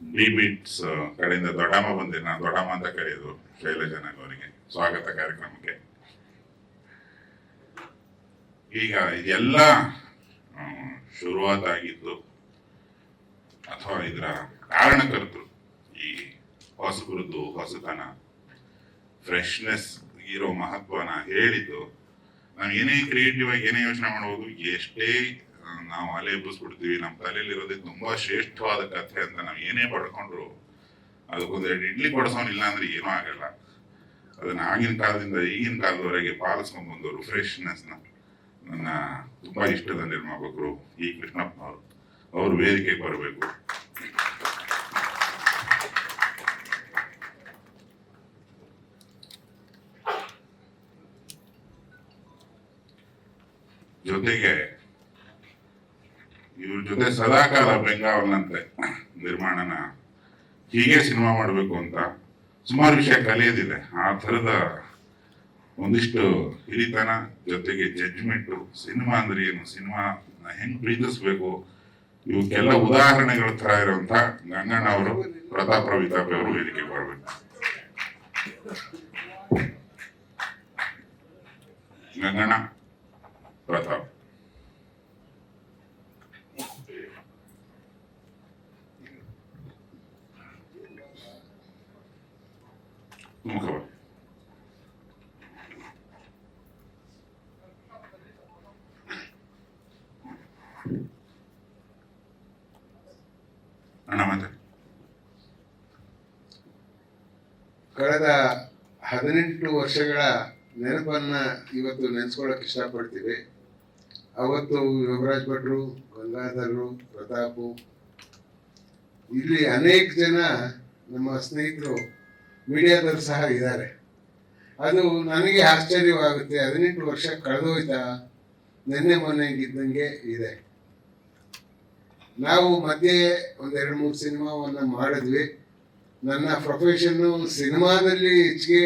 B bits ಕಡೆಯಿಂದ ದೊಡ್ಡಮ್ಮ ಬಂದಿರಿ ನಾನು ದೊಡ್ಡಮ್ಮ ಅಂತ ಕರೆಯೋದು ಶೈಲಜನ ಅವರಿಗೆ ಸ್ವಾಗತ ಕಾರ್ಯಕ್ರಮಕ್ಕೆ. ಈಗ ಇದೆಲ್ಲ ಶುರುವಾತಾಗಿದ್ದು ಅಥವಾ ಇದರ ಕಾರಣಕರ್ತರು, ಈ ಹೊಸಗುರುದು ಹೊಸತನ ಫ್ರೆಶ್ನೆಸ್ ಇರೋ ಮಹತ್ವನ ಹೇಳಿದ್ದು, ನಾವು ಏನೇ ಕ್ರಿಯೇಟಿವ್ ಆಗಿ ಏನೇ ಯೋಚನೆ ಮಾಡ್ಬೋದು, ಎಷ್ಟೇ ನಾವು ಅಲೆ ಎಬ್ಬಿಸ್ಬಿಡ್ತೀವಿ. ನಮ್ಮ ತಲೆಯಲ್ಲಿರೋದೇ ತುಂಬಾ ಶ್ರೇಷ್ಠವಾದ ಕಥೆ ಅಂತ ನಾವು ಏನೇ ಪಡ್ಕೊಂಡ್ರು ಅದಕ್ಕೊಂದು ಎರಡು ಇಡ್ಲಿ ಕೊಡಿಸೋನಿಲ್ಲ ಅಂದ್ರೆ ಏನೂ ಆಗಲ್ಲ. ಅದನ್ನ ಆಗಿನ ಕಾಲದಿಂದ ಈಗಿನ ಕಾಲದವರೆಗೆ ಪಾಲಿಸ್ಕೊಂಡ್ ಬಂದವರು ಫ್ರೆಶ್ನೆಸ್ನ ನನ್ನ ತುಂಬಾ ಇಷ್ಟದ ನಿರ್ಮಾಪಕರು ಈ ಕೃಷ್ಣಪ್ಪ ಅವರು ಅವರು ವೇದಿಕೆಗೆ ಬರಬೇಕು. ಜೊತೆಗೆ ಇವ್ರ ಜೊತೆ ಸದಾಕಾಲ ಬೆಂಗಾವಲಂತೆ ನಿರ್ಮಾಣನ ಹೀಗೆ ಸಿನಿಮಾ ಮಾಡಬೇಕು ಅಂತ ಸುಮಾರು ವಿಷಯ ಕಲಿಯೋದಿದೆ. ಆ ಥರದ ಒಂದಿಷ್ಟು ಹಿರಿತನ ಜೊತೆಗೆ ಜಡ್ಜ್ಮೆಂಟು ಸಿನಿಮಾ ಅಂದ್ರೆ ಏನು? ಸಿನಿಮಾ ಹೆಂಗ್ ಪ್ರೀತಿಸ್ಬೇಕು? ಇವಕ್ಕೆಲ್ಲ ಉದಾಹರಣೆಗಳ ತರ ಇರುವಂತ ಗಂಗಣ್ಣ ಅವರು, ಪ್ರತಾಪ್ ರವಿತಾಪಿ ಅವರು ವೇದಿಕೆ ಬರಬೇಕು. ಗಂಗಣ್ಣ, ಪ್ರತಾಪ್. ಕಳೆದ ಹದಿನೆಂಟು ವರ್ಷಗಳ ನೆನಪನ್ನ ಇವತ್ತು ನೆನೆಸ್ಕೊಳ್ಳೋಕೆ ಇಷ್ಟಪಡ್ತೀವಿ. ಅವತ್ತು ಯೋಗರಾಜ್ ಭಟ್ರು, ಗಂಗಾಧರರು, ಪ್ರತಾಪು, ಇಲ್ಲಿ ಅನೇಕ ಜನ ನಮ್ಮ ಸ್ನೇಹಿತರು ಮೀಡಿಯಾದವರು ಸಹ ಇದ್ದಾರೆ. ಅದು ನನಗೆ ಆಶ್ಚರ್ಯವಾಗುತ್ತೆ. ಹದಿನೆಂಟು ವರ್ಷ ಕಳೆದೋಯ್ತಾ ನಿನ್ನೆ ಮೊನ್ನೆಗಿದ್ದಂಗೆ ಇದೆ. ನಾವು ಮಧ್ಯೆ ಒಂದೆರಡು ಮೂರು ಸಿನಿಮಾವನ್ನು ಮಾಡಿದ್ವಿ. ನನ್ನ ಪ್ರೊಫೆಷನ್ನು ಸಿನಿಮಾದಲ್ಲಿ ಹೆಚ್ಚಿಗೆ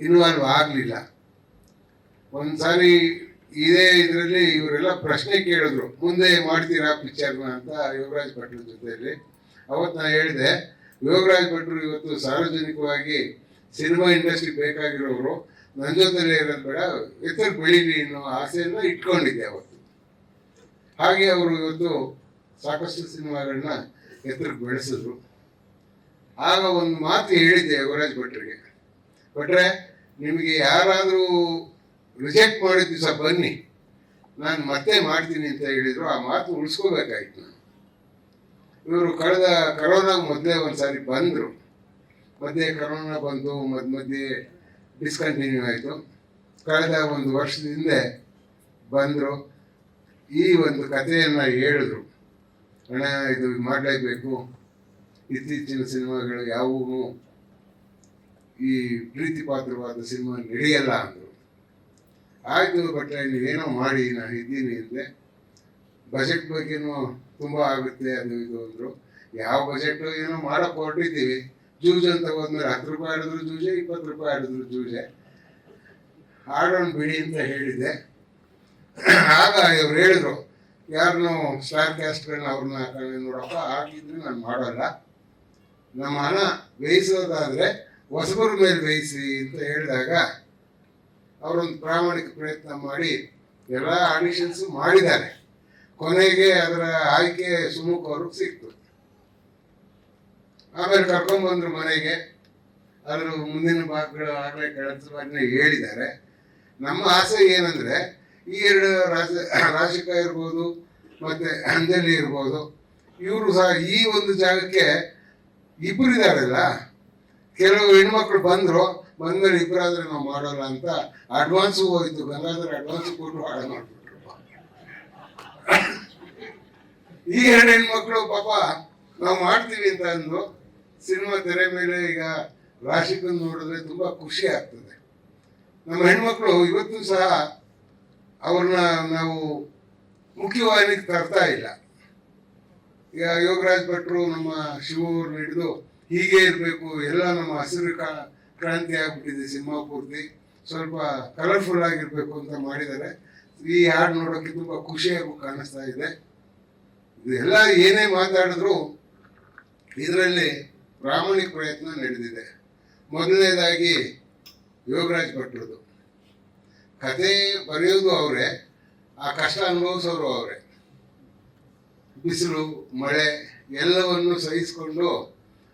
ಇನ್ವಾಲ್ವ್ ಆಗಲಿಲ್ಲ. ಒಂದ್ಸಾರಿ ಇದೇ ಇದರಲ್ಲಿ ಇವರೆಲ್ಲ ಪ್ರಶ್ನೆ ಕೇಳಿದ್ರು, ಮುಂದೆ ಮಾಡ್ತೀರಾ ಪಿಕ್ಚರ್ನ? ಅಂತ ಯುವರಾಜ್ ಭಟ್ರ ಜೊತೆಯಲ್ಲಿ. ಅವತ್ತು ನಾನು ಹೇಳಿದೆ ಯೋಗರಾಜ್ ಭಟ್ರು ಇವತ್ತು ಸಾರ್ವಜನಿಕವಾಗಿ ಸಿನಿಮಾ ಇಂಡಸ್ಟ್ರಿ ಬೇಕಾಗಿರೋರು ನನ್ನ ಜೊತೆಲೇ ಇರೋದು ಬೇಡ, ಎತ್ತರ ಬೆಳೀಲಿ ಅನ್ನೋ ಆಸೆಯನ್ನು ಇಟ್ಕೊಂಡಿದ್ದೆ ಅವತ್ತು. ಹಾಗೆ ಅವರು ಇವತ್ತು ಸಾಕಷ್ಟು ಸಿನಿಮಾಗಳನ್ನ ಎತ್ತರಕ್ಕೆ ಬೆಳೆಸಿದ್ರು. ಆಗ ಒಂದು ಮಾತು ಹೇಳಿದ್ದೆ ಯೋಗರಾಜ್ ಭಟ್ರಿಗೆ. ಭಟ್ರೆ, ನಿಮಗೆ ಯಾರಾದರೂ ರಿಜೆಕ್ಟ್ ಮಾಡಿದ ದಿವಸ ಬನ್ನಿ. ನಾನು ಮತ್ತೆ ಮಾಡ್ತೀನಿ ಅಂತ ಹೇಳಿದರು. ಆ ಮಾತು ಉಳಿಸ್ಕೋಬೇಕಾಯ್ತು. ನಾನು ಇವರು ಕಳೆದ ಕರೋನಾ ಮೊದಲೇ ಒಂದ್ಸಾರಿ ಬಂದರು. ಮಧ್ಯೆ ಕರೋನಾ ಬಂದು ಮಧ್ಯ ಮಧ್ಯೆ ಡಿಸ್ಕಂಟಿನ್ಯೂ ಆಯಿತು. ಕಳೆದ ಒಂದು ವರ್ಷದ ಹಿಂದೆ ಬಂದರು. ಈ ಒಂದು ಕಥೆಯನ್ನು ಹೇಳಿದ್ರು. ಹಣ ಇದು ಮಾಡಲೇಬೇಕು. ಇತ್ತೀಚಿನ ಸಿನಿಮಾಗಳು ಯಾವುವು ಈ ಪ್ರೀತಿ ಪಾತ್ರವಾದ ಸಿನಿಮಾ ನಡೆಯಲ್ಲ ಅಂದರು. ಆಯಿತು ಬಟ್ ನೀವೇನೋ ಮಾಡಿ, ನಾನು ಇದ್ದೀನಿ ಅಂದೆ. ಬಜೆಟ್ ಬಗ್ಗೆನೂ ತುಂಬ ಆಗುತ್ತೆ ಅದು ಇದು ಅಂದರು. ಯಾವ ಬಜೆಟ್ ಏನೋ ಮಾಡಕ್ಕೆ ಹೊರಟಿದ್ದೀವಿ ಜೂಜ್ ಅಂತ ಹೋದ್ಮೇಲೆ ಹತ್ತು ರೂಪಾಯಿ ಆಡಿದ್ರು ಜೂಜೆ, ಇಪ್ಪತ್ತು ರೂಪಾಯಿ ಆಡಿದ್ರು ಜೂಜೆ. ಆಡೋಣ ಬಿಡಿ ಅಂತ ಹೇಳಿದ್ದೆ. ಆಗ ಇವ್ರು ಹೇಳಿದ್ರು, ಯಾರನ್ನೂ ಸ್ಟಾರ್ ಕ್ಯಾಸ್ಟ್ಗಳನ್ನ ಅವ್ರನ್ನ ಹಾಕೊಂಡು ನೋಡಪ್ಪ ಹಾಕಿದ್ರೆ ನಾನು ಮಾಡೋಲ್ಲ. ನಮ್ಮ ಹಣ ಬೇಯಿಸೋದಾದರೆ ಹೊಸಬರ ಮೇಲೆ ಬೇಯಿಸಿ ಅಂತ ಹೇಳಿದಾಗ ಅವರೊಂದು ಪ್ರಾಮಾಣಿಕ ಪ್ರಯತ್ನ ಮಾಡಿ ಎಲ್ಲ ಆಡಿಷನ್ಸು ಮಾಡಿದ್ದಾರೆ. ಕೊನೆಗೆ ಅದರ ಆಯ್ಕೆ ಸುಮುಖ ಅವ್ರಿಗೆ ಸಿಕ್ತು. ಆಮೇಲೆ ಕರ್ಕೊಂಡ್ಬಂದ್ರು ಮನೆಗೆ. ಅದ್ರ ಮುಂದಿನ ಭಾಗಗಳು ಆಗಲೇ ಕಳೆದ ಹೇಳಿದ್ದಾರೆ. ನಮ್ಮ ಆಸೆ ಏನಂದ್ರೆ, ಈ ಎರಡು ರಾಜ ರಾಜಕ ಇರ್ಬೋದು, ಮತ್ತೆ ಅಂಜಲಿ ಇರ್ಬೋದು, ಇವರು ಸಹ ಈ ಒಂದು ಜಾಗಕ್ಕೆ ಇಬ್ಬರು ಇದ್ದಾರಲ್ಲ ಕೆಲವು ಹೆಣ್ಮಕ್ಳು ಬಂದ್ರು, ಬಂದ್ಮೇಲೆ ಇಬ್ಬರಾದ್ರೆ ನಾವು ಮಾಡೋಲ್ಲ ಅಂತ ಅಡ್ವಾನ್ಸ್ ಹೋಯಿತು ಗಂಗಾಧರ ಅಡ್ವಾನ್ಸ್ ಕೊಟ್ಟು ಹಾಳು ಮಾಡ್ಬಿಟ್ರು ಈ ಎರಡು ಹೆಣ್ಮಕ್ಳು ಪಾಪ ನಾವು ಮಾಡ್ತೀವಿ ಅಂತ ಅಂದು ಸಿನಿಮಾ ತೆರೆ ಮೇಲೆ ಈಗ ರಾಶಿಕನ್ ನೋಡಿದ್ರೆ ತುಂಬಾ ಖುಷಿ ಆಗ್ತದೆ. ನಮ್ಮ ಹೆಣ್ಮಕ್ಳು ಇವತ್ತು ಸಹ ಅವ್ರನ್ನ ನಾವು ಮುಖ್ಯವಾಹಿನಿಗೆ ತರ್ತಾ ಇಲ್ಲ. ಈಗ ಯೋಗರಾಜ್ ಭಟ್ರು ನಮ್ಮ ಶಿವವ್ರನ್ನ ಹಿಡಿದು ಹೀಗೆ ಇರಬೇಕು, ಎಲ್ಲ ನಮ್ಮ ಹಸಿರು ಕಾ- ಕ್ರಾಂತಿ ಆಗಿಬಿಟ್ಟಿದೆ ಸಿನಿಮಾ ಪೂರ್ತಿ. ಸ್ವಲ್ಪ ಕಲರ್ಫುಲ್ ಆಗಿರಬೇಕು ಅಂತ ಮಾಡಿದ್ದಾರೆ. ಈ ಹಾಡು ನೋಡೋಕ್ಕೆ ತುಂಬಾ ಖುಷಿಯಾಗಿ ಕಾಣಿಸ್ತಾ ಇದೆ. ಇದೆಲ್ಲ ಏನೇ ಮಾತಾಡಿದ್ರು ಇದರಲ್ಲಿ ಪ್ರಾಮಾಣಿಕ ಪ್ರಯತ್ನ ನಡೆದಿದೆ. ಮೊದಲನೇದಾಗಿ ಯೋಗರಾಜ್ ಭಟ್ರದು ಕತೆ ಬರೆಯೋದು ಅವರೇ, ಆ ಕಷ್ಟ ಅನುಭವಿಸೋರು ಅವರೇ. ಬಿಸಿಲು, ಮಳೆ ಎಲ್ಲವನ್ನು ಸಹಿಸಿಕೊಂಡು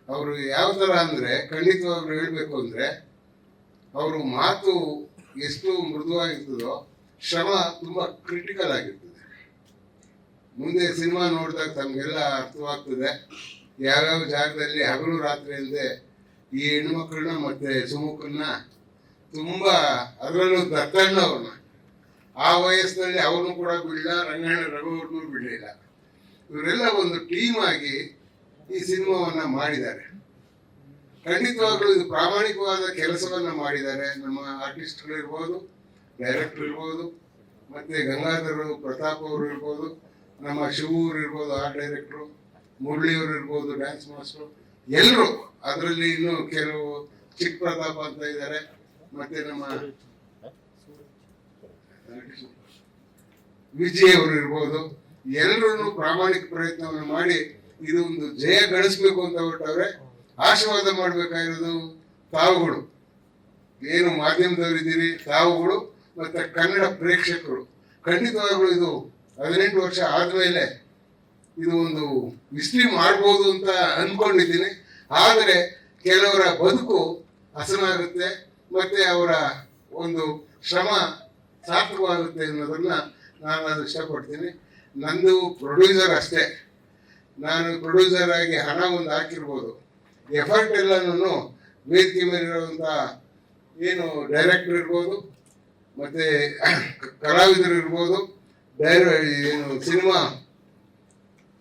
ಅವರು ಯಾವ ಥರ ಅಂದರೆ ಖಂಡಿತವಾಗ್ಲೂ ಹೇಳಬೇಕು ಅಂದರೆ ಅವರು ಮಾತು ಎಷ್ಟು ಮೃದುವಾಗಿರ್ತದೋ ಶ್ರಮ ತುಂಬ ಕ್ರಿಟಿಕಲ್ ಆಗಿರ್ತದೆ. ಮುಂದೆ ಸಿನಿಮಾ ನೋಡಿದಾಗ ತಮಗೆಲ್ಲ ಅರ್ಥವಾಗ್ತದೆ. ಯಾವ್ಯಾವ ಜಾಗದಲ್ಲಿ ಹಗಲು ರಾತ್ರಿ ಇಲ್ಲದೆ ಈ ಹೆಣ್ಮಕ್ಳನ್ನ ಮತ್ತೆ ಸುಮುಖನ್ನ ತುಂಬ ಅದರಲ್ಲೂ ದತ್ತಣ್ಣ ಅವ್ರನ್ನ. ಆ ವಯಸ್ಸಿನಲ್ಲಿ ಅವನು ಕೂಡ ಬಿಡಲಿಲ್ಲ, ರಂಗಣ್ಣ ರಘುವರ್ನು ಬಿಡಲಿಲ್ಲ. ಇವರೆಲ್ಲ ಒಂದು ಟೀಮ್ ಆಗಿ ಈ ಸಿನಿಮಾವನ್ನು ಮಾಡಿದ್ದಾರೆ. ಖಂಡಿತವಾಗ್ಲೂ ಇದು ಪ್ರಾಮಾಣಿಕವಾದ ಕೆಲಸವನ್ನು ಮಾಡಿದ್ದಾರೆ. ನಮ್ಮ ಆರ್ಟಿಸ್ಟ್ಗಳು ಇರ್ಬೋದು ಡೈರೆಕ್ಟರ್ ಇರ್ಬೋದು, ಮತ್ತೆ ಗಂಗಾಧರ್ ಪ್ರತಾಪ್ ಅವರು ಇರ್ಬೋದು. ನಮ್ಮ ಶಿವೂರ್ ಇರ್ಬೋದು ಆರ್ಟ್ ಡೈರೆಕ್ಟ್ರು ಮುರಳಿಯವರು ಇರ್ಬೋದು ಡ್ಯಾನ್ಸ್ ಮಾಸ್ಟ್ರು ಎಲ್ಲರೂ ಅದರಲ್ಲಿ ಇನ್ನು ಕೆಲವು ಚಿಕ್ಕ ಪ್ರತಾಪ್ ಅಂತ ಇದ್ದಾರೆ ಮತ್ತೆ ನಮ್ಮ ವಿಜಯ್ ಅವರು ಇರ್ಬೋದು. ಎಲ್ಲರೂ ಪ್ರಾಮಾಣಿಕ ಪ್ರಯತ್ನವನ್ನು ಮಾಡಿ ಇದು ಒಂದು ಜಯ ಗಳಿಸ್ಬೇಕು ಅಂತ ಹೊರಟವ್ರೆ. ಆಶೀರ್ವಾದ ಮಾಡಬೇಕಾಗಿರೋದು ತಾವುಗಳು. ಏನು ಮಾಧ್ಯಮದವರಿದ್ದೀರಿ, ತಾವುಗಳು, ಮತ್ತೆ ಕನ್ನಡ ಪ್ರೇಕ್ಷಕರು. ಖಂಡಿತವಾಗ್ಲೂ ಇದು ಹದಿನೆಂಟು ವರ್ಷ ಆದ್ಮೇಲೆ ಇದು ಒಂದು ಮಿಸ್ಟ್ರಿ ಮಾಡ್ಬೋದು ಅಂತ ಅನ್ಕೊಂಡಿದ್ದೀನಿ. ಆದರೆ ಕೆಲವರ ಬದುಕು ಹಸನಾಗುತ್ತೆ, ಮತ್ತೆ ಅವರ ಒಂದು ಶ್ರಮ ಸಾರ್ಥಕವಾಗುತ್ತೆ ಅನ್ನೋದನ್ನ ನಾನು ಅದು ಇಷ್ಟಪಡ್ತೀನಿ ನಂದು ಪ್ರೊಡ್ಯೂಸರ್ ಅಷ್ಟೇ. ನಾನು ಪ್ರೊಡ್ಯೂಸರ್ ಆಗಿ ಹಣ ಒಂದು ಹಾಕಿರ್ಬೋದು. ಎಫರ್ಟ್ ಎಲ್ಲನೂ ವೇದಿಕೆ ಮೇಲಿರುವಂಥ ಏನು ಡೈರೆಕ್ಟರ್ ಇರ್ಬೋದು, ಮತ್ತೆ ಕಲಾವಿದರು ಇರ್ಬೋದು ಡೈರ ಏನು ಸಿನಿಮಾ